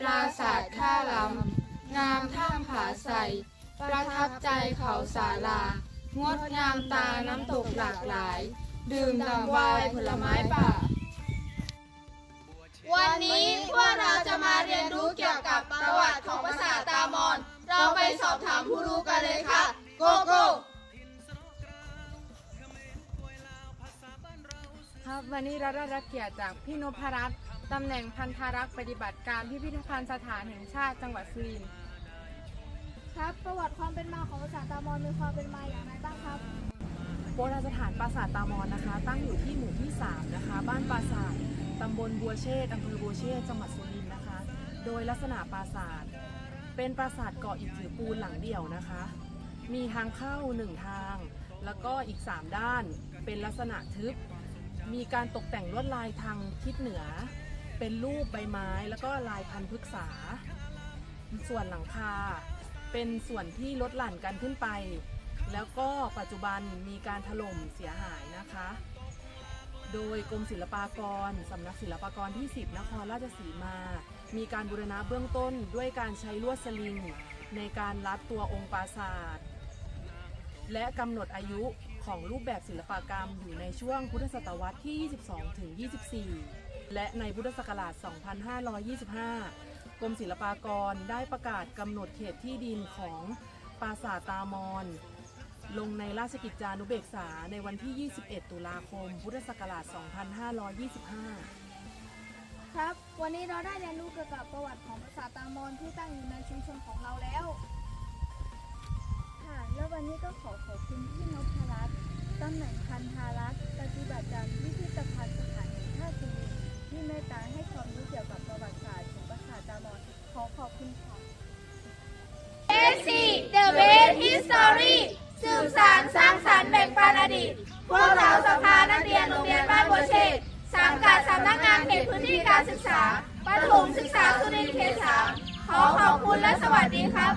ปราสาทท่าลำงามท่ามผาใส ประทับใจเขาสาลา งดงามตาน้ำตกหลากหลาย ดื่มด่ำวายผลไม้ป่า วันนี้พวกเราจะมาเรียนรู้เกี่ยวกับประวัติของภาษาตามอน เราไปสอบถามผู้รู้กันเลยค่ะ โกโก้ครับวันนี้เราได้รับเกียรติจากพี่นพรัตน์ ตำแหน่งพันธารักษ์ปฏิบัติการพิพิธภัณฑ์สถานแห่งชาติจังหวัดสุรินทร์ครับ ประวัติความเป็นมาของภาษาตามอญมีความเป็นมาอย่างไรบ้างครับโบราณสถานปราสาทตามอนนะคะ ตั้งอยู่ที่หมู่ที่ 3 นะคะ บ้านปราสาทตำบลบัวเชษฐ์อำเภอบัวเชษฐ์จังหวัดสุรินทร์นะคะ โดยลักษณะปราสาทเป็นปราสาทเกาะอิฐถือปูนหลังเดี่ยวนะคะ มีทางเข้าหนึ่งทาง แล้วก็อีก 3 ด้านเป็นลักษณะทึบ มีการตกแต่งลวดลายทางทิศเหนือ เป็นรูปใบไม้แล้วก็ลายพันธุ์พฤกษา ส่วนหลังคา เป็นส่วนที่ลดหลั่นกันขึ้นไป แล้วก็ปัจจุบันมีการถล่มเสียหายนะคะ โดยกรมศิลปากรสำนักศิลปากรที่ 10 นครราชสีมา มีการบูรณะเบื้องต้นด้วยการใช้ลวดสลิง ในการรัดตัวองค์ปราสาทและกำหนดอายุของรูปแบบศิลปกรรมอยู่ในช่วงพุทธศตวรรษที่ 22 ถึง 24 และในพุทธศักราช 2525 กรมศิลปากรได้ประกาศกำหนดเขตที่ดินของปราสาทตามอน ลงในราชกิจจานุเบกษาในวันที่ 21 ตุลาคม พุทธศักราช 2525ครับ วันนี้เราได้เรียนรู้เกี่ยวกับประวัติของภาษาตามอญที่ตั้งอยู่ในชุมชนของเราแล้ว ค่ะ แล้ววันนี้ก็ขอขอบคุณพี่นพรัตน์ตำแหน่งพันธารักษ์ปฏิบัติการพิพิธภัณฑ์สถานแห่งชาติสุริน ที่เมตตาให้ความรู้เกี่ยวกับประวัติศาสตร์ของภาษาตามอญขอขอบคุณค่ะ SC The Best History สืบสานสร้างสรรค์แบ่งปันอดีต พวกเราสภานักเรียนโรงเรียนบ้านบัวเชษสังกัดสำนักงานเขตพื้นที่การศึกษาประถมศึกษาสุรินทร์เขตสามขอขอบคุณและสวัสดีครับ